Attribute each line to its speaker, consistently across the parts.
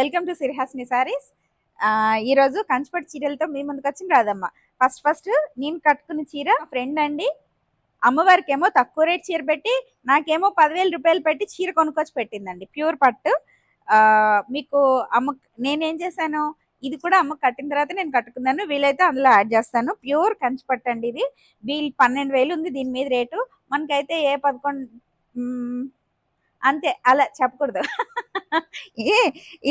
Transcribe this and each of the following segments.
Speaker 1: Welcome to సిరిహాస్ని saris. ఈరోజు కంచిపట్టు చీరలతో మీ ముందుకు వచ్చింది రాదమ్మ ఫస్ట్ ఫస్ట్ నేను కట్టుకున్న చీర ఫ్రెండ్ అండి. అమ్మవారికి ఏమో తక్కువ రేట్ చీర పెట్టి నాకేమో పదివేల రూపాయలు పెట్టి చీర కొనుక్కొచ్చి పెట్టిందండి. ప్యూర్ పట్టు. మీకు అమ్మ నేనేం చేశాను? ఇది కూడా అమ్మ కట్టిన తర్వాత నేను కట్టుకున్నాను. వీలైతే అందులో యాడ్ చేస్తాను. ప్యూర్ కంచిపట్టు అండి ఇది. వీల్ పన్నెండు వేలు ఉంది దీని మీద రేటు. మనకైతే ఏ పదకొండు అంతే అలా చెప్పకూడదు. ఏ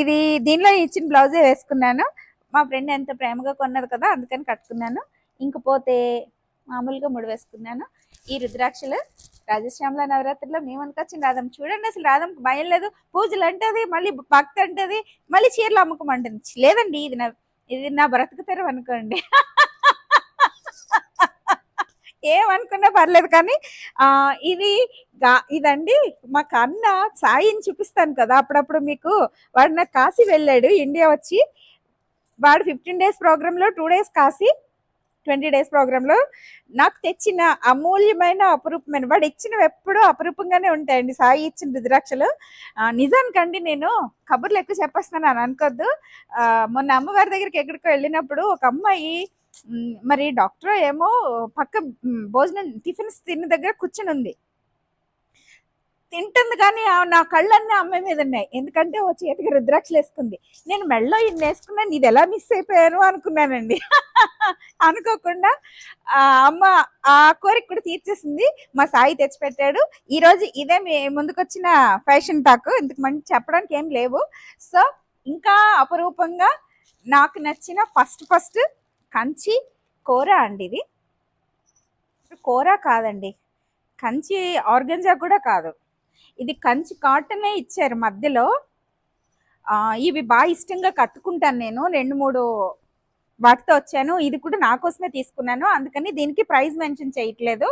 Speaker 1: ఇది దీనిలో ఇచ్చిన బ్లౌజే వేసుకున్నాను. మా ఫ్రెండ్ ఎంత ప్రేమగా కొన్నది కదా అందుకని కట్టుకున్నాను. ఇంకపోతే మామూలుగా ముడి వేసుకున్నాను. ఈ రుద్రాక్షలు రాజశ్యామల నవరాత్రిలో మేము అనుకొచ్చింది రాధం. చూడండి అసలు రాధమ్మకి భయం లేదు. పూజలు అంటది మళ్ళీ భక్తి అంటది మళ్ళీ చీరలు అమ్మకం అంటుంది లేదండి ఇది నా ఇది నా బ్రతుకుతారు అనుకోండి ఏమనుకున్నా పర్లేదు కానీ ఇది ఇదండి మా కన్న సాయిని చూపిస్తాను కదా అప్పుడప్పుడు మీకు వాడు నాకు కాశీ వెళ్ళాడు ఇండియా వచ్చి. వాడు ఫిఫ్టీన్ డేస్ ప్రోగ్రాంలో two days Kashi twenty days ప్రోగ్రాంలో. నాకు తెచ్చిన అమూల్యమైన అపురూపమైన వాడు ఇచ్చినవి ఎప్పుడూ అపురూపంగానే ఉంటాయండి సాయి ఇచ్చిన రుద్రాక్షలు. నిజానికండి నేను కబుర్లు ఎక్కువ చెప్పేస్తున్నాను అని అనుకోద్దు మొన్న అమ్మవారి దగ్గరికి ఎక్కడికో వెళ్ళినప్పుడు ఒక అమ్మాయి మరి డాక్టర్ ఏమో పక్క భోజనం టిఫిన్స్ తిన్న దగ్గర కూర్చుని ఉంది. తింటుంది కానీ నా కళ్ళన్నీ అమ్మాయి మీద ఉన్నాయి. ఎందుకంటే ఓ చేతికి రుద్రాక్షలు వేసుకుంది. నేను మెళ్ళో ఇన్ని వేసుకున్నాను ఇది ఎలా మిస్ అయిపోయాను అనుకున్నానండి. అనుకోకుండా ఆ అమ్మ ఆ కోరిక కూడా తీర్చేసింది. మా సాయి తెచ్చిపెట్టాడు. ఈరోజు ఇదే మీ ముందుకొచ్చిన ఫ్యాషన్ టాక్. ఇంతకు మంచి చెప్పడానికి ఏం లేవు. సో ఇంకా అపరూపంగా నాకు నచ్చిన ఫస్ట్ ఫస్ట్ కంచి కూర అండి ఇది. కూర కాదండి. కంచి ఆర్గంజా కూడా కాదు. ఇది కంచి కాటనే ఇచ్చారు మధ్యలో. ఇవి బాగా ఇష్టంగా కట్టుకుంటాను నేను. రెండు మూడు వాటితో వచ్చాను. ఇది కూడా నా కోసమే తీసుకున్నాను. అందుకని దీనికి ప్రైస్ మెన్షన్ చేయట్లేదు.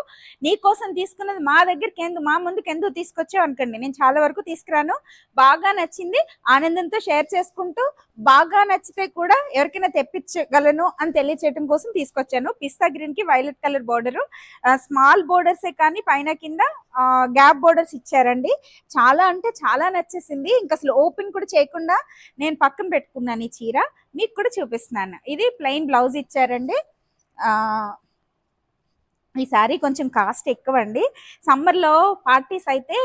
Speaker 1: నీ కోసం తీసుకున్నది మా దగ్గరికి ఎందుకు మా ముందుకు ఎందుకు తీసుకొచ్చావు అనుకోండి. నేను చాలా వరకు తీసుకురాను. బాగా నచ్చింది. ఆనందంతో షేర్ చేసుకుంటూ బాగా నచ్చితే కూడా ఎవరికైనా తెప్పించగలను అని తెలియచేయడం కోసం తీసుకొచ్చాను. పిస్తా గ్రీన్కి వైలెట్ కలర్ బోర్డర్. స్మాల్ బోర్డర్సే కానీ పైన కింద గ్యాప్ బోర్డర్స్ ఇచ్చారండి. చాలా అంటే చాలా నచ్చేసింది. ఇంకా అసలు ఓపెన్ కూడా చేయకుండా నేను పక్కన పెట్టుకున్నాను ఈ చీర. మీకు కూడా చూపిస్తున్నాను. ఇది ప్లెయిన్ బ్లౌజ్ ఇచ్చారండి. ఈ సారీ కొంచెం కాస్ట్ ఎక్కువ అండి సమ్మర్లో పార్టీస్ అయితే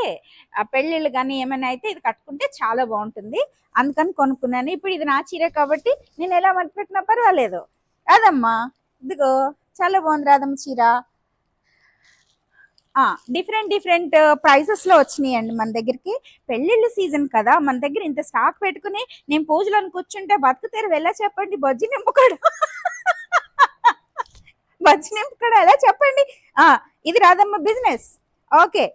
Speaker 1: పెళ్ళిళ్ళు కానీ ఏమైనా అయితే ఇది కట్టుకుంటే చాలా బాగుంటుంది. అందుకని కొనుక్కున్నాను. ఇప్పుడు ఇది నా చీర కాబట్టి నేను ఎలా మర్చిపెట్టినా పర్వాలేదు. రాదమ్మా. ఇదిగో చాలా బాగుంది రాదమ్మ చీర. డిఫరెంట్ డిఫరెంట్ ప్రైజెస్లో వచ్చినాయి అండి మన దగ్గరికి. పెళ్ళిళ్ళ సీజన్ కదా మన దగ్గర ఇంత స్టాక్ పెట్టుకుని నేను పూజలు అని కూర్చుంటే బతుకుతారు వెళ్ళా చెప్పండి. బజ్జి నింపుకోడు. బజ్జి నింపుకోడు ఎలా చెప్పండి. ఆ ఇది రాదమ్మ బిజినెస్ ఓకే.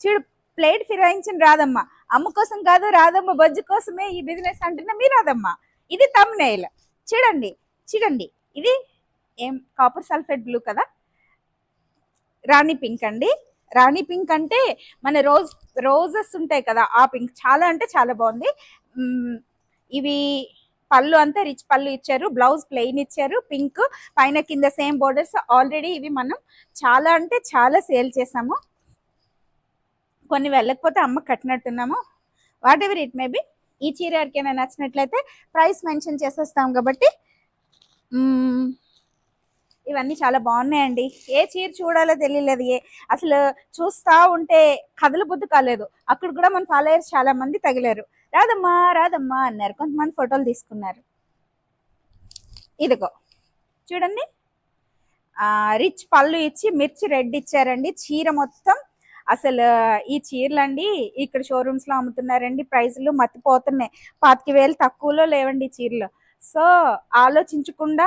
Speaker 1: చూడు ప్లేట్ ఫిరాయించిన రాదమ్మ అమ్మ కోసం కాదు రాదమ్మ బజ్జి కోసమే ఈ బిజినెస్ అంటున్నా మీ రాదమ్మ ఇది తమ్నైల్ చూడండి చూడండి. ఇది ఏం కాపర్ సల్ఫేట్ బ్లూ కదా? రాణి పింక్ అండి. రాణి పింక్ అంటే మన రోజ్ రోజెస్ ఉంటాయి కదా ఆ పింక్ చాలా అంటే చాలా బాగుంది. ఇవి పళ్ళు అంతా రిచ్ పళ్ళు ఇచ్చారు బ్లౌజ్ ప్లెయిన్ ఇచ్చారు పింక్ పైన కింద సేమ్ బోర్డర్స్ ఆల్రెడీ ఇవి మనం చాలా అంటే చాలా సేల్ చేసాము. కొన్ని వెళ్ళకపోతే అమ్మ కట్టినట్టున్నాము. వాట్ ఎవర్ ఇట్ మేబీ ఈ చీర ఎవరికైనా నచ్చినట్లయితే ప్రైస్ మెన్షన్ చేసేస్తాం కాబట్టి ఇవన్నీ చాలా బాగున్నాయండి. ఏ చీర చూడాలో తెలియలేదు. ఏ అసలు చూస్తా ఉంటే కథల బుద్ధి కాలేదు. అక్కడ కూడా మన ఫాలోయర్స్ చాలా మంది తగిలారు. రాదమ్మా రాదమ్మా అన్నారు. కొంతమంది ఫోటోలు తీసుకున్నారు. ఇదిగో. చూడండి. రిచ్ పళ్ళు ఇచ్చి మిర్చి రెడ్ ఇచ్చారండి. చీర మొత్తం అసలు ఈ చీరలండి ఇక్కడ షోరూమ్స్లో అమ్ముతున్నారండి. ప్రైజులు మత్తిపోతున్నాయి. పాతిక వేలు తక్కువలో లేవండి ఈ చీరలు. సో ఆలోచించకుండా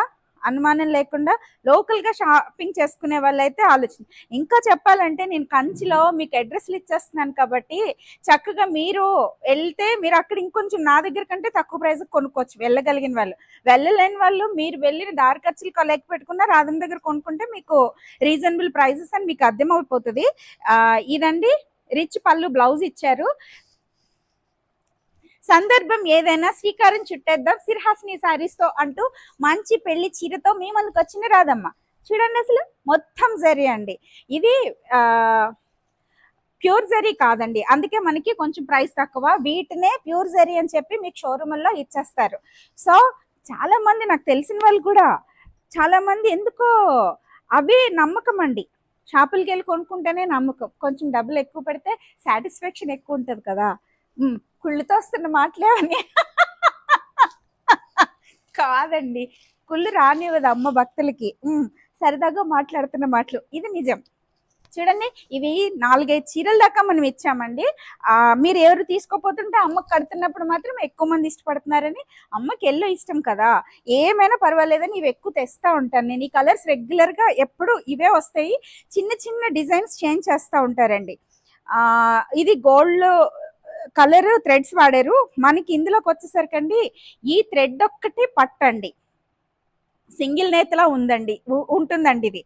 Speaker 1: అనుమానం లేకుండా లోకల్గా షాపింగ్ చేసుకునే వాళ్ళైతే ఆలోచన. ఇంకా చెప్పాలంటే నేను కంచిలో మీకు అడ్రస్లు ఇచ్చేస్తున్నాను కాబట్టి చక్కగా మీరు వెళ్తే మీరు అక్కడ ఇంకొంచెం నా దగ్గర కంటే తక్కువ ప్రైస్ కొనుక్కోవచ్చు వెళ్ళగలిగిన వాళ్ళు. వెళ్ళలేని వాళ్ళు మీరు వెళ్ళిన దారి ఖర్చులు కలెక్ట్ పెట్టుకున్న రాధం దగ్గర కొనుక్కుంటే మీకు రీజనబుల్ ప్రైజెస్ అని మీకు అర్థమైపోతుంది ఇదండి. రిచ్ పళ్ళు బ్లౌజ్ ఇచ్చారు. సందర్భం ఏదైనా శ్రీకారం చుట్టేద్దాం. సిర్హాసిని శారీస్తో అంటూ మంచి పెళ్ళి చీరతో మీ ముందుకు వచ్చిన రాదమ్మ చూడండి అసలు మొత్తం జరి అండి. ఇది ప్యూర్ జరీ కాదండి. అందుకే మనకి కొంచెం ప్రైస్ తక్కువ. వీటినే ప్యూర్ జరీ అని చెప్పి మీకు షోరూమ్లో ఇచ్చేస్తారు. సో చాలా మంది నాకు తెలిసిన వాళ్ళు కూడా చాలా మంది ఎందుకో అవి నమ్మకం అండి. షాపులకి వెళ్ళి కొనుక్కుంటేనే నమ్మకం. కొంచెం డబ్బులు ఎక్కువ పెడితే సాటిస్ఫాక్షన్ ఎక్కువ ఉంటుంది కదా. కుళ్ళుతో వస్తున్న మాటలే అని. కాదండి. కుళ్ళు రానివ్వదు అమ్మ భక్తులకి. సరదాగా మాట్లాడుతున్న మాటలు. ఇది నిజం. చూడండి ఇవి నాలుగైదు చీరల దాకా మనం ఇచ్చామండి. ఆ, మీరు ఎవరు తీసుకోపోతుంటే అమ్మకి కడుతున్నప్పుడు మాత్రం ఎక్కువ మంది ఇష్టపడుతున్నారని అమ్మకి ఎల్లో ఇష్టం కదా. ఏమైనా పర్వాలేదని ఇవి ఎక్కువ తెస్తా ఉంటాను. నేను ఈ కలర్స్ రెగ్యులర్గా ఎప్పుడు ఇవే వస్తాయి. చిన్న చిన్న డిజైన్స్ చేంజ్ చేస్తూ ఉంటారండి. ఇది గోల్డ్ కలర్ థ్రెడ్స్ వాడారు. మనకి ఇందులోకి వచ్చేసరికి అండి ఈ థ్రెడ్ ఒక్కటి పట్టండి. సింగిల్ నేతలా ఉందండి. ఉంటుందండి ఇది.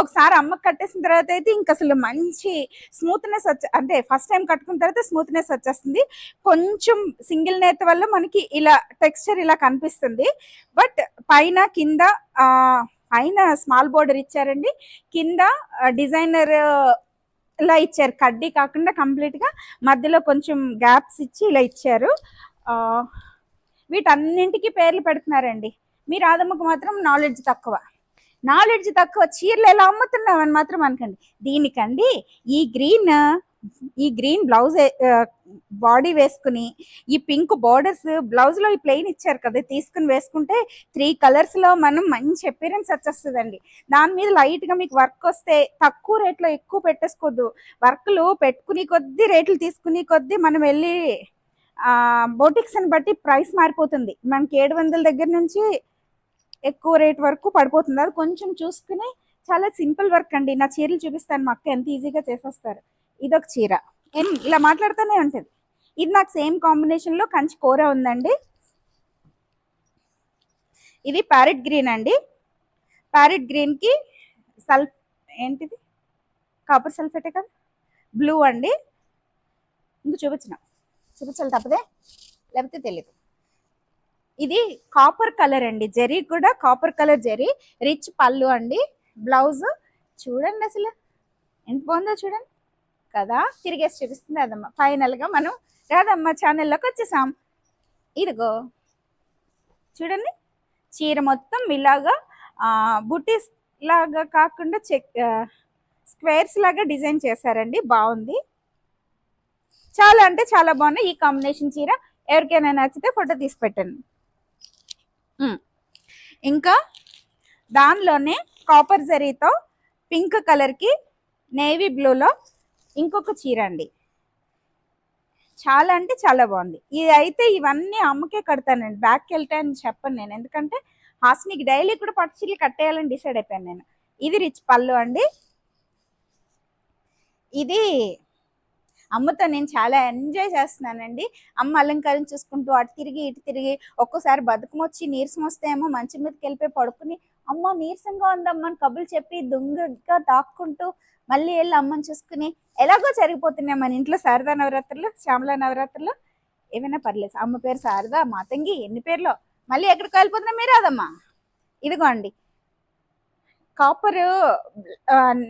Speaker 1: ఒకసారి అమ్మకి కట్టేసిన తర్వాత అయితే ఇంక అసలు మంచి స్మూత్నెస్ వచ్చే అంటే ఫస్ట్ టైం కట్టుకున్న తర్వాత స్మూత్నెస్ వచ్చేస్తుంది. కొంచెం సింగిల్ నేత వల్ల మనకి ఇలా టెక్స్చర్ ఇలా కనిపిస్తుంది. బట్ పైన కింద పైన స్మాల్ బోర్డర్ ఇచ్చారండి. కింద డిజైనర్ ఇలా ఇచ్చారు. కడ్డీ కాకుండా కంప్లీట్గా మధ్యలో కొంచెం గ్యాప్స్ ఇచ్చి ఇలా ఇచ్చారు. వీటన్నింటికి పేర్లు పెడుతున్నారండి. మీ రాధమ్మకు మాత్రం నాలెడ్జ్ తక్కువ. నాలెడ్జ్ తక్కువ. చీరలు ఎలా అమ్ముతున్నామని మాత్రం అనుకోండి. దీనికండి ఈ గ్రీన్ ఈ గ్రీన్ బ్లౌజ్ బాడీ వేసుకుని ఈ పింక్ బార్డర్స్ బ్లౌజ్లో ఈ ప్లెయిన్ ఇచ్చారు కదా తీసుకుని వేసుకుంటే త్రీ కలర్స్లో మనం మంచి అపీరెన్స్ వచ్చేస్తుందండి. దాని మీద లైట్గా మీకు వర్క్ వస్తే తక్కువ రేట్లో ఎక్కువ పెట్టేసుకోవద్దు వర్క్లు పెట్టుకుని కొద్ది రేట్లు తీసుకుని కొద్ది మనం వెళ్ళి బోటిక్స్ అని బట్టి ప్రైస్ మారిపోతుంది. మనకి ఏడు వందల దగ్గర నుంచి ఎక్కువ రేట్ వరకు పడిపోతుంది. అది కొంచెం చూసుకుని చాలా సింపుల్ వర్క్ అండి. నా చీరలు చూపిస్తాను మా అక్క ఎంత ఈజీగా చేసేస్తారు. ఇదొక చీర. ఏం ఇలా మాట్లాడుతూనే ఉంటుంది. ఇది నాకు సేమ్ కాంబినేషన్లో కంచి కూర ఉందండి. ఇది ప్యారెట్ గ్రీన్ అండి. ప్యారెట్ గ్రీన్కి సల్ఫ్ ఏంటిది? కాపర్ సల్ఫేటే కదా? బ్లూ అండి. ఇంక చూపించిన? చూపించాలి తప్పదే? లేకపోతే తెలియదు ఇది కాపర్ కలర్ అండి. జరీ కూడా కాపర్ కలర్ జరీ. రిచ్ పళ్ళు అండి. బ్లౌజ్. చూడండి అసలు. ఎంత బాగుందో చూడండి. కదా? తిరిగేసి చూపిస్తుంది. అదమ్మ. ఫైనల్గా మనం రాదమ్మ ఛానల్లోకి వచ్చేసాం. ఇదిగో. చూడండి. చీర మొత్తం ఇలాగా బుటీస్ లాగా కాకుండా చెక్ స్క్వేర్స్ లాగా డిజైన్ చేశారండి. బాగుంది. చాలా అంటే చాలా బాగున్నాయి. ఈ కాంబినేషన్ చీర ఎవరికైనా నచ్చితే ఫోటో తీసి పెట్టండి. ఇంకా దానిలోనే కాపర్ జరీతో పింక్ కలర్కి నేవీ బ్లూలో ఇంకొక చీర అండి. చాలా అంటే చాలా బాగుంది. ఇది అయితే ఇవన్నీ అమ్మకే కడతానండి. బ్యాక్కి వెళ్తాయని చెప్పను నేను. ఎందుకంటే హాస్నికి డైలీ కూడా పట్టు చీరలు కట్టేయాలని డిసైడ్ అయిపోయాను నేను. ఇది రిచ్ పళ్ళు అండి. ఇది అమ్మతో నేను చాలా ఎంజాయ్ చేస్తున్నానండి. అమ్మ అలంకారం చూసుకుంటూ అటు తిరిగి ఇటు తిరిగి ఒక్కోసారి బతుకం వచ్చి నీరసం వస్తే ఏమో మీదకి వెళ్ళిపోయి పడుకుని అమ్మ నీరసంగా ఉందమ్మా అని కబులు చెప్పి దుంగగా దాక్కుంటూ మళ్ళీ వెళ్ళి అమ్మని చూసుకుని ఎలాగో జరిగిపోతున్నాయి మన ఇంట్లో శారదా నవరాత్రులు శ్యామల నవరాత్రులు. ఏమైనా పర్లేదు. అమ్మ పేరు శారదా మాతంగి ఎన్ని పేర్లో? మళ్ళీ ఎక్కడికి వెళ్ళిపోతున్నా మీరు అదమ్మా? ఇదిగో అండి కాపర్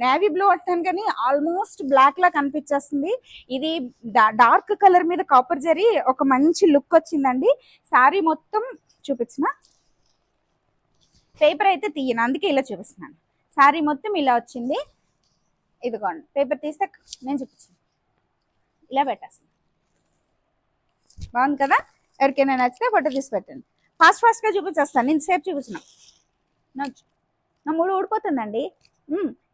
Speaker 1: నేవీ బ్లూ అంటాను కానీ ఆల్మోస్ట్ బ్లాక్ లా కనిపించేస్తుంది. ఇది డార్క్ కలర్ మీద కాపర్ జరి ఒక మంచి లుక్ వచ్చిందండి. శారీ మొత్తం చూపించిన? పేపర్ అయితే తీయను. అందుకే ఇలా చూపిస్తున్నాను. శారీ మొత్తం ఇలా వచ్చింది. ఇదిగోండి పేపర్ తీస్తే నేను చూపించాను. ఇలా పెట్టేస్తాను. బాగుంది కదా? ఎవరికైనా నచ్చితే ఫోటో తీసి పెట్టండి. ఫాస్ట్ ఫాస్ట్గా చూపించేస్తాను. నేను సేపు చూపించిన. నా మూడు ఊడిపోతుందండి.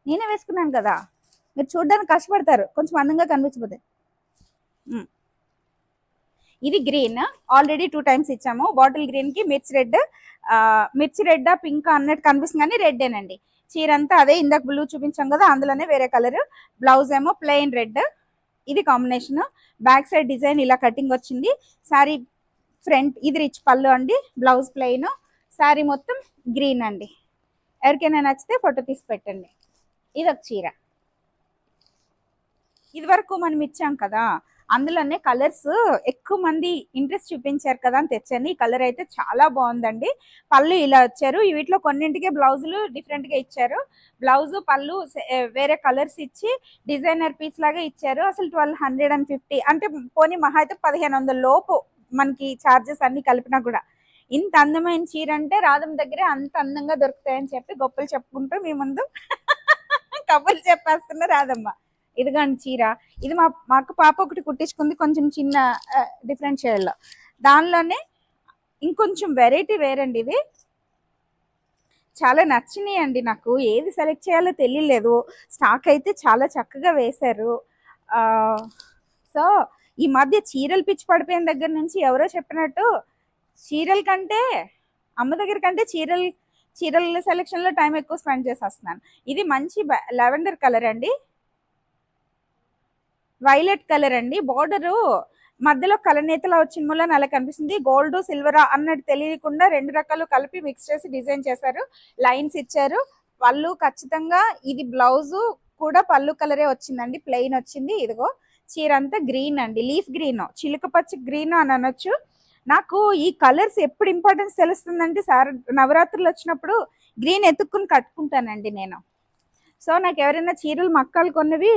Speaker 1: నేనే వేసుకున్నాను కదా. మీరు చూడడానికి కష్టపడతారు. కొంచెం అందంగా కనిపించబోతే ఇది గ్రీన్. ఆల్రెడీ టూ టైమ్స్ ఇచ్చాము. బాటిల్ గ్రీన్కి మిర్చి రెడ్ మిర్చి రెడ్ పింక్ అన్నట్టు కనిపిస్తుంది కానీ రెడ్డేనండి. చీర అంతా అదే ఇందాక బ్లూ చూపించాం కదా అందులోనే వేరే కలర్ బ్లౌజ్ ఏమో ప్లెయిన్ రెడ్ ఇది కాంబినేషన్ బ్యాక్ సైడ్ డిజైన్ ఇలా కటింగ్ వచ్చింది. శారీ ఫ్రంట్ ఇది రిచ్ పళ్ళు అండి. బ్లౌజ్ ప్లెయిన్ శారీ మొత్తం గ్రీన్ అండి. ఎవరికైనా నచ్చితే ఫోటో తీసి పెట్టండి. ఇది ఒక చీర. ఇది వరకు మనం ఇచ్చాం కదా అందులోనే కలర్స్ ఎక్కువ మంది ఇంట్రెస్ట్ చూపించారు కదా అని తెచ్చాను. ఈ కలర్ అయితే చాలా బాగుందండి. పళ్ళు ఇలా వచ్చారు. ఈ వీటిలో కొన్నింటికే బ్లౌజులు డిఫరెంట్గా ఇచ్చారు. బ్లౌజు పళ్ళు వేరే కలర్స్ ఇచ్చి డిజైనర్ పీస్ లాగా ఇచ్చారు. అసలు ట్వెల్వ్ హండ్రెడ్ అండ్ ఫిఫ్టీ అంటే పోనీ మహా అయితే పదిహేను వందల లోపు మనకి చార్జెస్ అన్ని కలిపినా కూడా. ఇంత అందమైన చీర అంటే రాధం దగ్గరే అంత అందంగా దొరుకుతాయని చెప్పి గొప్పలు చెప్పుకుంటూ మీ ముందు కబుర్లు చెప్పేస్తున్న రాధమ్మ. ఇదిగోండి చీర. ఇది మా మా అక్క పాప ఒకటి కుట్టించుకుంది కొంచెం చిన్న డిఫరెంట్ షేడ్లో దానిలోనే ఇంకొంచెం వెరైటీ వేరండి ఇది. చాలా నచ్చినాయి అండి నాకు. ఏది సెలెక్ట్ చేయాలో తెలియలేదు. స్టాక్ అయితే చాలా చక్కగా వేశారు. సో ఈ మధ్య చీరలు పిచ్చి పడిపోయిన దగ్గర నుంచి ఎవరో చెప్పినట్టు చీరల కంటే అమ్మ దగ్గర కంటే చీరలు చీరల సెలెక్షన్లో టైం ఎక్కువ స్పెండ్ చేసేస్తున్నాను. ఇది మంచి లెవెండర్ కలర్ అండి. వైలెట్ కలర్ అండి. బార్డర్ మధ్యలో కలనేతలా వచ్చిన మూలన అలా కనిపిస్తుంది. గోల్డ్ సిల్వర్ అన్నట్టు తెలియకుండా రెండు రకాలు కలిపి మిక్స్ చేసి డిజైన్ చేశారు. లైన్స్ ఇచ్చారు. పళ్ళు ఖచ్చితంగా ఇది బ్లౌజు కూడా పళ్ళు కలరే వచ్చిందండి. ప్లెయిన్ వచ్చింది. ఇదిగో చీర అంతా గ్రీన్ అండి. లీఫ్ గ్రీన్ చిలుక పచ్చి గ్రీన్ అని అనొచ్చు. నాకు ఈ కలర్స్ ఎప్పుడు ఇంపార్టెన్స్ తెలుస్తుందంటే సార్ నవరాత్రులు వచ్చినప్పుడు గ్రీన్ ఎత్తుక్కుని కట్టుకుంటానండి నేను. సో నాకు ఎవరైనా చీరలు మక్కలు కొన్నవి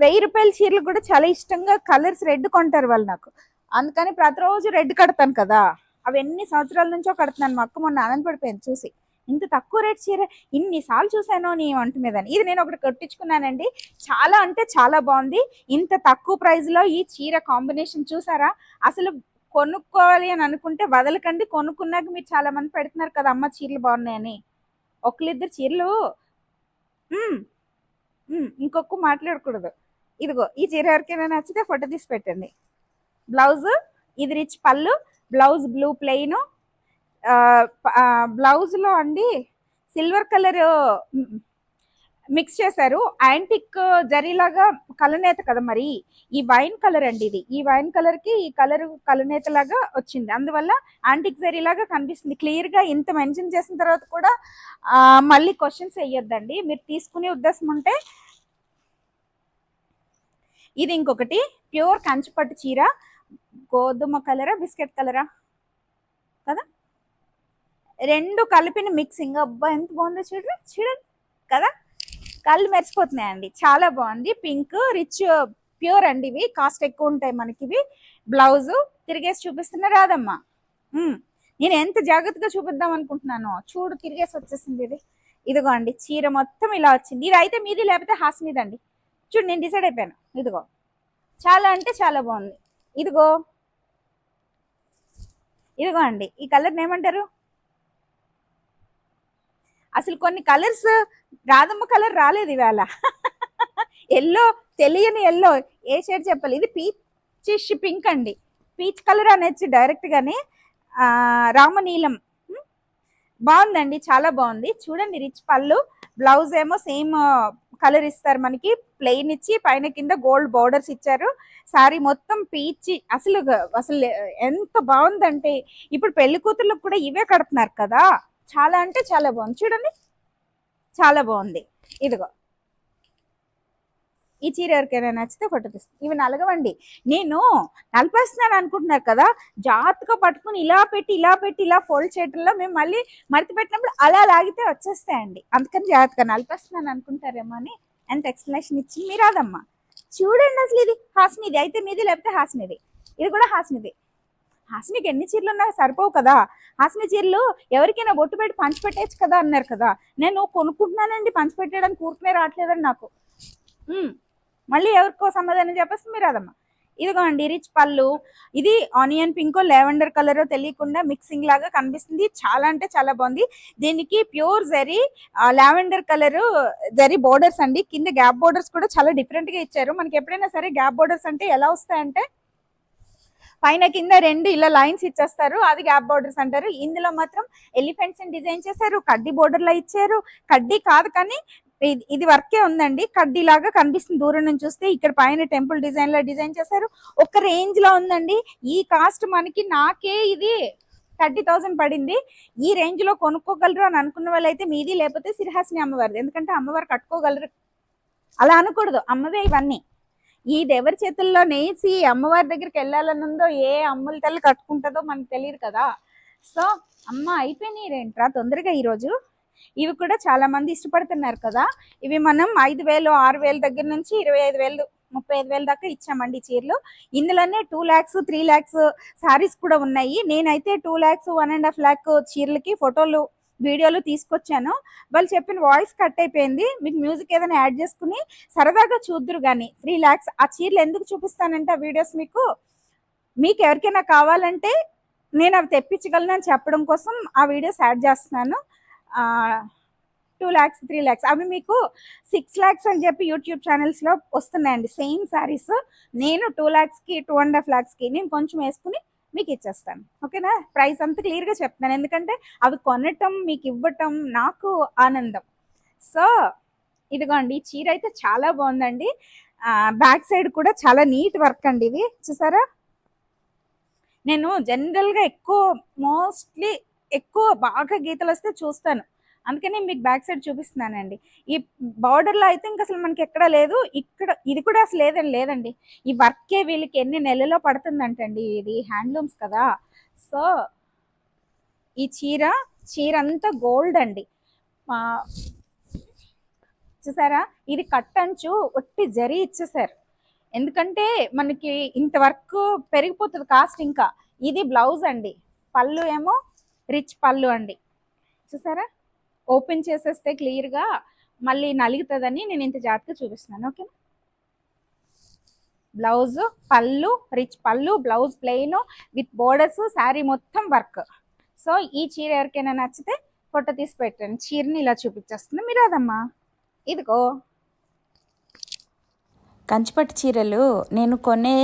Speaker 1: వెయ్యి రూపాయల చీరలు కూడా చాలా ఇష్టంగా కలర్స్ రెడ్ కొంటారు వాళ్ళు నాకు. అందుకని ప్రతిరోజు రెడ్ కడతాను కదా. అవి ఎన్ని సంవత్సరాల నుంచో కడుతున్నాను. మా అక్క మొన్న ఆనందపడిపోయింది చూసి. ఇంత తక్కువ రేట్ చీర ఇన్నిసార్లు చూసాను నీ వంట మీద ఇది నేను ఒకటి కొట్టించుకున్నానండి. చాలా అంటే చాలా బాగుంది. ఇంత తక్కువ ప్రైస్లో ఈ చీర కాంబినేషన్ చూసారా? అసలు కొనుక్కోవాలి అని అనుకుంటే వదలకండి. కొనుక్కున్నాక మీరు చాలా మంది పెడుతున్నారు కదా అమ్మ చీరలు బాగున్నాయని ఒకళ్ళిద్దరు చీరలు ఇంకొక మాట్లాడకూడదు. ఇదిగో ఈ చీర ఎవరికైనా నచ్చితే ఫోటో తీసి పెట్టండి. బ్లౌజ్ ఇది రిచ్ పళ్ళు బ్లౌజ్ బ్లూ ప్లెయిన్ బ్లౌజ్లో అండి సిల్వర్ కలర్ మిక్స్ చేశారు. యాంటిక్ జరీలాగా కలనేత కదా మరి ఈ వైన్ కలర్ అండి ఇది. ఈ వైన్ కలర్కి ఈ కలర్ కలనేత లాగా వచ్చింది. అందువల్ల యాంటిక్ జరీలాగా కనిపిస్తుంది. క్లియర్గా ఇంత మెన్షన్ చేసిన తర్వాత కూడా మళ్ళీ క్వశ్చన్స్ వేయొద్దండి. మీరు తీసుకునే ఉద్దేశం ఉంటే ఇది ఇంకొకటి ప్యూర్ కంచిపట్టు చీర గోధుమ కలరా బిస్కెట్ కలరా? కదా? రెండు కలిపిన మిక్సింగ్. అబ్బా ఎంత బాగుందో చూడండి చూడండి కదా? కళ్ళు మెరిసిపోతున్నాయండి. చాలా బాగుంది. పింక్ రిచ్ ప్యూర్ అండి ఇవి. కాస్ట్ ఎక్కువ ఉంటాయి మనకి ఇవి. బ్లౌజ్ తిరిగేసి చూపిస్తున్నా రాదమ్మా నేను ఎంత జాగ్రత్తగా చూపిద్దాం అనుకుంటున్నాను. చూడు తిరిగేసి వచ్చేసింది ఇది. ఇదిగో అండి చీర మొత్తం ఇలా వచ్చింది. ఇది అయితే మీది లేకపోతే హాస్ మీద అండి చూడు నేను డిసైడ్ అయిపోయాను. ఇదిగో. చాలా అంటే చాలా బాగుంది. ఇదిగో. ఇదిగో అండి. ఈ కలర్ ఏమంటారు? అసలు కొన్ని కలర్స్ రాధమ్మ కలర్ రాలేదు ఇవాళ. ఎల్లో తెలియని ఎల్లో ఏ షేడ్ చెప్పాలి? ఇది పీచ్ పింక్ అండి. పీచ్ కలర్ అనేది డైరెక్ట్గానే రామనీలం. బాగుందండి. చాలా బాగుంది. చూడండి రిచ్ పళ్ళు. బ్లౌజ్ ఏమో సేమ్ కలర్ ఇస్తారు మనకి. ప్లెయిన్ ఇచ్చి పైన కింద గోల్డ్ బోర్డర్స్ ఇచ్చారు. సారీ మొత్తం పీచి అసలు అసలు ఎంత బాగుందంటే ఇప్పుడు పెళ్ళి కూతుర్లకు కూడా ఇవే కడుతున్నారు కదా. చాలా అంటే చాలా బాగుంది. చూడండి. చాలా బాగుంది. ఇదిగో. ఈ చీర ఎవరికైనా నచ్చితే ఫోటో తీస్తాను ఇవి నలగవండి. నేను నలిపేస్తున్నాను అనుకుంటున్నారు కదా. జాగ్రత్తగా పట్టుకుని ఇలా పెట్టి ఇలా పెట్టి ఇలా ఫోల్డ్ చేయడంలో మేము మళ్ళీ మడత పెట్టినప్పుడు అలా లాగితే వచ్చేస్తాయండి. అందుకని జాగ్రత్తగా నలిపేస్తున్నాను అనుకుంటారేమో అని ఎంత ఎక్స్ప్లెనేషన్ ఇచ్చింది మీరు రాదమ్మా. చూడండి అసలు ఇది హాస్మిది అయితే మీది లేకపోతే హాస్మిది ఇది కూడా హాస్మిది హాస్మికి ఎన్ని చీరలు ఉన్నా సరిపోవు కదా. హాస్ని చీరలు ఎవరికైనా బొట్టు పెట్టి పంచిపెట్టేయచ్చు కదా అన్నారు కదా. నేను కొనుక్కుంటున్నానండి పంచిపెట్టడానికి ఊరుకునే రావట్లేదని నాకు. మళ్ళీ ఎవరికో సమాధానం చెప్పేస్తే మీరు అదమ్మా ఇదిగో అండి రిచ్ పళ్ళు. ఇది ఆనియన్ పింకో లెవెండర్ కలర్ తెలియకుండా మిక్సింగ్ లాగా కనిపిస్తుంది. చాలా అంటే చాలా బాగుంది. దీనికి pure zari lavender colour zari borders అండి. కింద గ్యాప్ బోర్డర్స్ కూడా చాలా డిఫరెంట్గా ఇచ్చారు. మనకి ఎప్పుడైనా సరే గ్యాప్ బోర్డర్స్ అంటే ఎలా వస్తాయంటే పైన కింద రెండు ఇలా లైన్స్ ఇచ్చేస్తారు. అది గ్యాప్ బోర్డర్స్ అంటారు. ఇందులో మాత్రం ఎలిఫెంట్స్ డిజైన్ చేశారు. కడ్డీ బోర్డర్లో ఇచ్చారు. కడ్డీ కాదు కానీ ఇది- ఇది వర్కే ఉందండి. కడ్డీ లాగా కనిపిస్తుంది. దూరం నుంచి చూస్తే ఇక్కడ పైన టెంపుల్ డిజైన్లో డిజైన్ చేశారు. ఒక రేంజ్లో ఉందండి. ఈ కాస్ట్ మనకి నాకే ఇది థర్టీ థౌసండ్ పడింది. ఈ రేంజ్లో కొనుక్కోగలరు అని అనుకున్న వాళ్ళైతే మీది లేకపోతే సిరిహాసిని అమ్మవారిది. ఎందుకంటే అమ్మవారు కట్టుకోగలరు. అలా అనకూడదు. అమ్మవే ఇవన్నీ. ఇది ఎవరి చేతుల్లో నేసి అమ్మవారి దగ్గరికి వెళ్ళాలని ఉందో ఏ అమ్ముల తల్లి కట్టుకుంటుందో మనకు తెలియదు కదా. సో అమ్మ అయిపోయినాయి రేంట్రా తొందరగా ఈరోజు. ఇవి కూడా చాలా మంది ఇష్టపడుతున్నారు కదా. ఇవి మనం ఐదు వేలు ఆరు వేల దగ్గర నుంచి ఇరవై ఐదు వేలు ముప్పై ఐదు వేల దాకా ఇచ్చామండి చీరలు. ఇందులోనే టూ ల్యాక్స్ త్రీ ల్యాక్స్ శారీస్ కూడా ఉన్నాయి. నేనైతే two lakhs one and half lakh చీరలకి ఫోటోలు వీడియోలు తీసుకొచ్చాను. వాళ్ళు చెప్పిన వాయిస్ కట్ అయిపోయింది. మీకు మ్యూజిక్ ఏదైనా యాడ్ చేసుకుని సరదాగా చూద్దరు కానీ త్రీ ల్యాక్స్ ఆ చీరలు ఎందుకు చూపిస్తానంటే ఆ వీడియోస్ మీకు? మీకు ఎవరికైనా కావాలంటే నేను అవి తెప్పించగలను అని చెప్పడం కోసం ఆ వీడియోస్ యాడ్ చేస్తున్నాను. టూ ల్యాక్స్ త్రీ ల్యాక్స్ అవి మీకు సిక్స్ ల్యాక్స్ అని చెప్పి యూట్యూబ్ ఛానల్స్లో వస్తున్నాయండి. సేమ్ శారీస్ నేను టూ ల్యాక్స్కి టూ అండ్ హాఫ్ ల్యాక్స్కి నేను కొంచెం వేసుకుని మీకు ఇచ్చేస్తాను. ఓకేనా ప్రైస్ అంతా క్లియర్గా చెప్తాను ఎందుకంటే అవి కొనటం మీకు ఇవ్వటం నాకు ఆనందం. సో ఇదిగోండి ఈ చీర అయితే చాలా బాగుందండి. బ్యాక్ సైడ్ కూడా చాలా నీట్ వర్క్ అండి ఇది. చూసారా? నేను జనరల్గా ఎక్కువ మోస్ట్లీ ఎక్కువ బాగా గీతలు వస్తే చూస్తాను. అందుకని మీకు బ్యాక్ సైడ్ చూపిస్తున్నానండి. ఈ బార్డర్లో అయితే ఇంకా అసలు మనకి ఎక్కడ లేదు. ఇక్కడ ఇది కూడా అసలు లేదని లేదండి. ఈ వర్కే వీళ్ళకి ఎన్ని నెలలో పడుతుందంటండి ఇది హ్యాండ్లూమ్స్ కదా. సో ఈ చీర చీర అంతా గోల్డ్ అండి. చూసారా? ఇది కట్టంచు ఒట్టి జరి ఇచ్చేసారు. ఎందుకంటే మనకి ఇంత వర్క్ పెరిగిపోతుంది కాస్ట్ ఇంకా. ఇది బ్లౌజ్ అండి. పళ్ళు ఏమో రిచ్ పళ్ళు అండి. చూసారా? ఓపెన్ చేసేస్తే క్లియర్గా మళ్ళీ నలుగుతుందని నేను ఇంత జాగ్రత్తగా చూపిస్తున్నాను. ఓకే బ్లౌజ్ పళ్ళు రిచ్ పళ్ళు blouse plain with borders sari మొత్తం వర్క్. సో ఈ చీర ఎవరికైనా నచ్చితే ఫోటో తీసి పెట్టండి. చీరని ఇలా చూపించేస్తుంది. మీరు అదమ్మా. ఇదిగో.
Speaker 2: కంచిపట్టు చీరలు నేను కొనే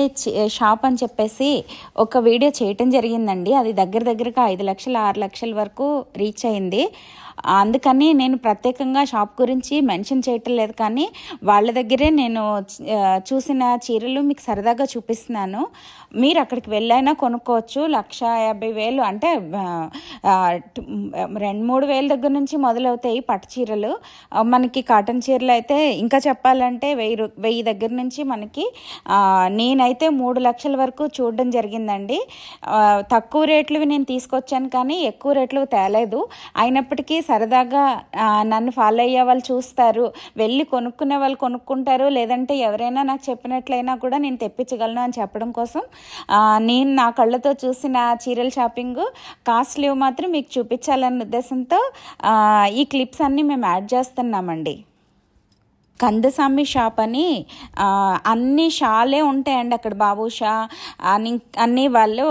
Speaker 2: షాప్ అని చెప్పేసి ఒక వీడియో చేయటం జరిగిందండి. అది దగ్గర దగ్గరగా ఐదు లక్షల ఆరు లక్షల వరకు రీచ్ అయింది. అందుకని నేను ప్రత్యేకంగా షాప్ గురించి మెన్షన్ చేయటం లేదు కానీ వాళ్ళ దగ్గరే నేను చూసిన చీరలు మీకు సరదాగా చూపిస్తున్నాను. మీరు అక్కడికి వెళ్ళైనా కొనుక్కోవచ్చు. లక్ష యాభై వేలు అంటే రెండు మూడు వేల దగ్గర నుంచి మొదలవుతాయి పట్టు చీరలు. మనకి కాటన్ చీరలు అయితే ఇంకా చెప్పాలంటే వెయ్యి రూ- వెయ్యి దగ్గర నుంచి మనకి నేనైతే మూడు లక్షల వరకు చూడడం జరిగిందండి. తక్కువ రేట్లు నేను తీసుకొచ్చాను కానీ ఎక్కువ రేట్లు తేలేదు. అయినప్పటికీ సరదాగా నన్ను ఫాలో అయ్యే వాళ్ళు చూస్తారు. వెళ్ళి కొనుక్కునే వాళ్ళు కొనుక్కుంటారు. లేదంటే ఎవరైనా నాకు చెప్పినట్లయినా కూడా నేను తెప్పించగలను అని చెప్పడం కోసం నేను నా కళ్ళతో చూసిన చీరల షాపింగ్ లీవ్ మాత్రం మీకు చూపించాలన్న ఉద్దేశంతో ఈ క్లిప్స్ అన్నీ మేము యాడ్ చేస్తున్నామండి. కందసామి షాప్ అని అన్ని షాలే ఉంటాయండి అక్కడ బాబు షా. అని అన్ని వాళ్ళు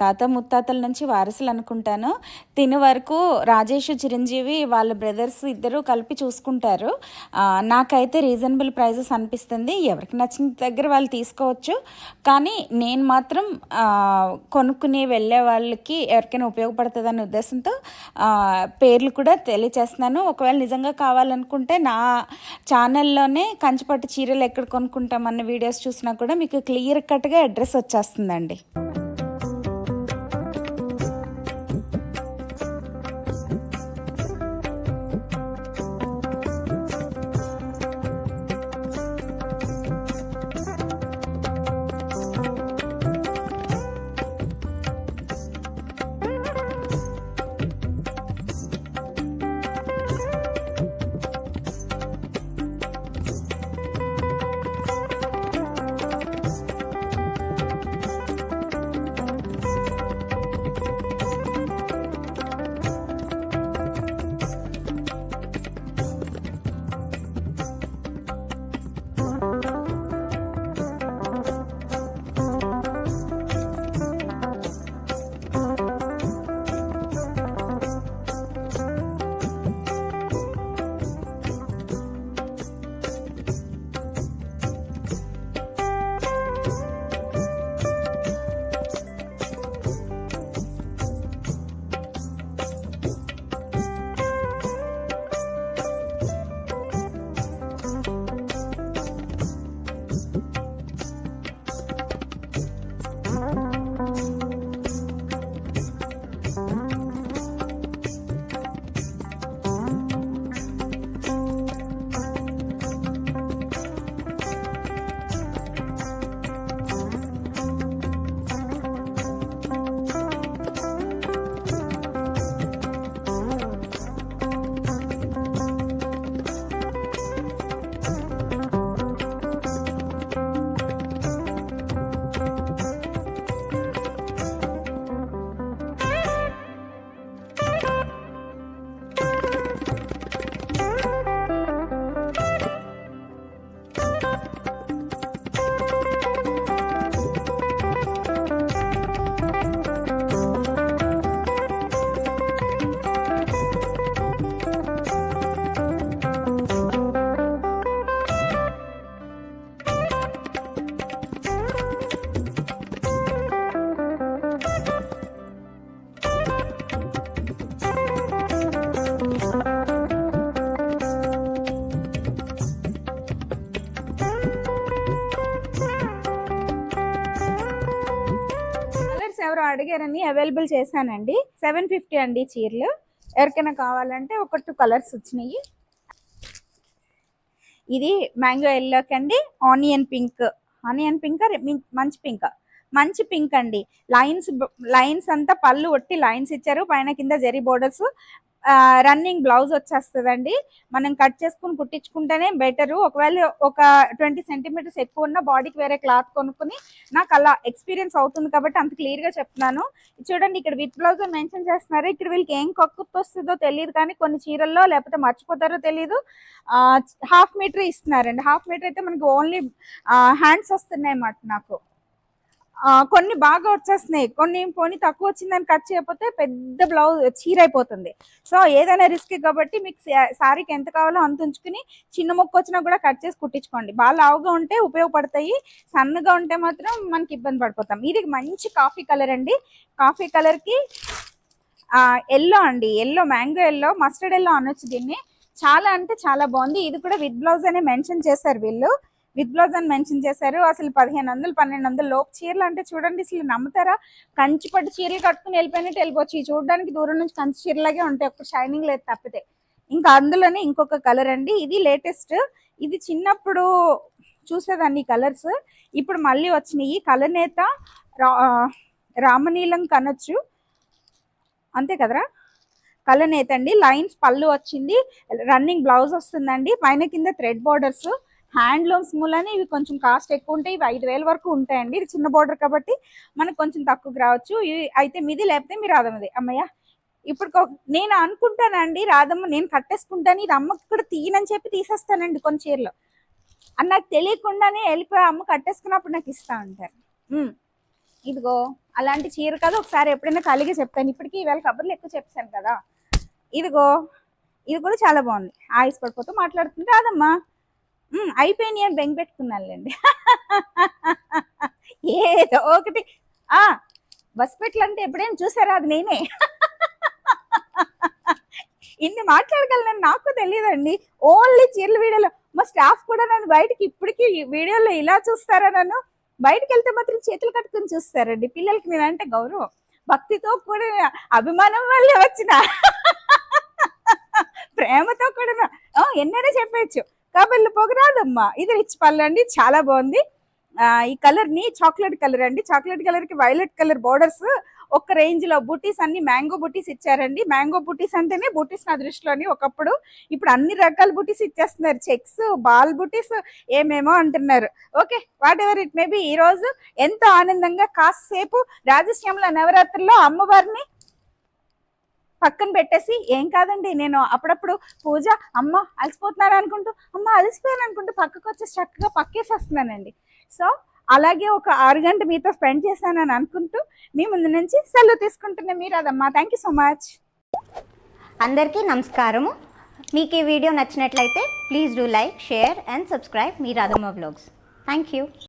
Speaker 2: తాత ముత్తాతల నుంచి వారసులు అనుకుంటాను. తిని వరకు రాజేష్ చిరంజీవి వాళ్ళ బ్రదర్స్ ఇద్దరు కలిపి చూసుకుంటారు. నాకైతే రీజనబుల్ ప్రైజెస్ అనిపిస్తుంది. ఎవరికి నచ్చిన దగ్గర వాళ్ళు తీసుకోవచ్చు. కానీ నేను మాత్రం కొనుక్కుని వెళ్ళే వాళ్ళకి ఎవరికైనా ఉపయోగపడుతుంది అనే ఉద్దేశంతో పేర్లు కూడా తెలియచేస్తున్నాను. ఒకవేళ నిజంగా కావాలనుకుంటే నా ఆన్లైన్లోనే కంచిపట్టు చీరలు ఎక్కడ కొనుక్కుంటామన్న వీడియోస్ చూసినా కూడా మీకు క్లియర్ కట్గా అడ్రస్ వచ్చేస్తుందండి.
Speaker 1: అవైలబుల్ చేశానండి. సెవెన్ ఫిఫ్టీ అండి చీరలు. ఎవరికైనా కావాలంటే ఒక టూ కలర్స్ వచ్చినాయి. ఇది మ్యాంగో ఎల్లోకి అండి ఆనియన్ పింక్ ఆనియన్ పింక్ మంచి పింక్ మంచి పింక్ అండి. లైన్స్ లైన్స్ అంతా పళ్ళు ఒట్టి లైన్స్ ఇచ్చారు. పైన కింద జెరీ బోర్డర్స్. రన్నింగ్ బ్లౌజ్ వచ్చేస్తుందండి. మనం కట్ చేసుకుని కుట్టించుకుంటేనే బెటర్. ఒకవేళ ఒక ట్వంటీ సెంటీమీటర్స్ ఎక్కువ ఉన్న బాడీకి వేరే క్లాత్ కొనుక్కుని నాకు అలా ఎక్స్పీరియన్స్ అవుతుంది కాబట్టి అంత క్లియర్గా చెప్తున్నాను. చూడండి ఇక్కడ విత్ బ్లౌజ్ మెన్షన్ చేస్తున్నారు. ఇక్కడ వీళ్ళకి ఏం కక్కుర్తి వస్తుందో తెలియదు కానీ కొన్ని చీరల్లో లేకపోతే మర్చిపోతారో తెలియదు హాఫ్ మీటర్ ఇస్తున్నారండి. హాఫ్ మీటర్ అయితే మనకి ఓన్లీ హ్యాండ్స్ వస్తున్నాయి అన్నమాట నాకు. కొన్ని బాగా వచ్చేస్తున్నాయి. కొన్ని పోనీ తక్కువ వచ్చిందని కట్ చేయకపోతే పెద్ద బ్లౌజ్ చీర అయిపోతుంది సో ఏదైనా రిస్క్ కాబట్టి మీకు శారీకి ఎంత కావాలో అంత ఉంచుకుని చిన్న మొక్క వచ్చినా కూడా కట్ చేసి కుట్టించుకోండి. బాగా లావుగా ఉంటే ఉపయోగపడతాయి. సన్నగా ఉంటే మాత్రం మనకి ఇబ్బంది పడిపోతాం. ఇది మంచి కాఫీ కలర్ అండి. కాఫీ కలర్కి ఎల్లో అండి. Yellow mango yellow mustard yellow అనొచ్చు దీన్ని. చాలా అంటే చాలా బాగుంది. ఇది కూడా విత్ బ్లౌజ్ అనే మెన్షన్ చేశారు వీళ్ళు. విత్ బ్లౌజ్ అని మెన్షన్ చేశారు. అసలు పదిహేను వందలు పన్నెండు వందలు లోపు చీరలు అంటే చూడండి అసలు నమ్ముతారా? కంచి పట్టు చీరలు కట్టుకుని వెళ్ళిపోయినట్టు వెళ్ళిపోవచ్చు. ఈ చూడడానికి దూరం నుంచి కంచి చీరలాగే ఉంటాయి. ఒక షైనింగ్ లేదు తప్పితే. ఇంకా అందులోనే ఇంకొక కలర్ అండి. ఇది లేటెస్ట్. ఇది చిన్నప్పుడు చూసేదాన్ని కలర్స్. ఇప్పుడు మళ్ళీ వచ్చినాయి. కలర్ నేత రా రామనీలం కనొచ్చు. అంతే కదరా? కలనేత అండి. లైన్స్ పళ్ళు వచ్చింది. రన్నింగ్ బ్లౌజ్ వస్తుందండి. పైన కింద థ్రెడ్ బార్డర్స్. హ్యాండ్లూమ్స్ మూలని ఇవి కొంచెం కాస్ట్ ఎక్కువ ఉంటాయి ఇవి ఐదు వేల వరకు ఉంటాయండి. ఇది చిన్న బార్డర్ కాబట్టి మనకు కొంచెం తక్కువకి రావచ్చు. ఇవి అయితే మీది లేకపోతే మీరు రాదమ్మది అమ్మయ్య ఇప్పుడు నేను అనుకుంటానండి రాదమ్మ నేను కట్టేసుకుంటాను ఇది అమ్మకి కూడా తీయనని చెప్పి తీసేస్తానండి కొన్ని చీరలు. అని నాకు తెలియకుండానే వెళ్ళిపోయి అమ్మ కట్టేసుకున్నప్పుడు నాకు ఇస్తా ఉంటారు ఇదిగో అలాంటి చీర కదా ఒకసారి ఎప్పుడైనా కలిగి చెప్తాను. ఇప్పటికీ ఈవేళ కబుర్లు ఎక్కువ చెప్పాను కదా. ఇదిగో ఇది కూడా చాలా బాగుంది. ఆయుస్ పడిపోతూ మాట్లాడుతుంటే రాదమ్మా అయిపోయింది అని బెంగ పెట్టుకున్నానులేండి. ఏదో ఒకటి. ఆ బస్పెట్లు అంటే ఎప్పుడైనా చూసారా అది నేనే? ఇన్ని మాట్లాడగలను నాకు తెలియదండి. ఓన్లీ చీరల వీడియోలో. మా స్టాఫ్ కూడా నన్ను బయటకి ఇప్పటికీ వీడియోలో ఇలా చూస్తారా నన్ను? బయటకు వెళ్తే మాత్రం చేతులు కట్టుకుని చూస్తారండి. పిల్లలకి నేనంటే గౌరవం. భక్తితో కూడా అభిమానం వల్లే వచ్చిన. ప్రేమతో కూడా ఎన్నైనా చెప్పచ్చు. కాబట్టి పొగరాదమ్మా. ఇది రిచ్ పళ్ళు అండి చాలా బాగుంది. ఈ కలర్ని చాక్లెట్ కలర్ అండి. చాక్లెట్ కలర్కి వైలెట్ కలర్ బోర్డర్స్ ఒక రేంజ్లో బుటీస్ అన్ని మ్యాంగో బుటీస్ ఇచ్చారండి. మ్యాంగో బుటీస్ అంటేనే బుటీస్ నా దృష్టిలోని ఒకప్పుడు ఇప్పుడు అన్ని రకాల బుటీస్ ఇచ్చేస్తున్నారు. చెక్స్ బాల్ బుటీస్ ఏమేమో అంటున్నారు. Okay whatever it maybe ఈ రోజు ఎంతో ఆనందంగా కాసేపు రాజశ్యామల నవరాత్రుల్లో అమ్మవారిని పక్కన పెట్టేసి ఏం కాదండి నేను అప్పుడప్పుడు పూజ అమ్మ అలసిపోతున్నాను అనుకుంటూ అమ్మ అలసిపోయాను అనుకుంటూ పక్కకు వచ్చి చక్కగా పక్కేసేస్తున్నానండి. సో అలాగే ఒక ఆరు గంట మీతో స్పెండ్ చేశానని అనుకుంటూ మీ ముందు నుంచి సెలవు తీసుకుంటున్నా మీరు అదమ్మా. థ్యాంక్ యూ సో మచ్
Speaker 3: అందరికీ నమస్కారము. మీకు ఈ వీడియో నచ్చినట్లయితే please do like share and subscribe me Radhamma blogs thank you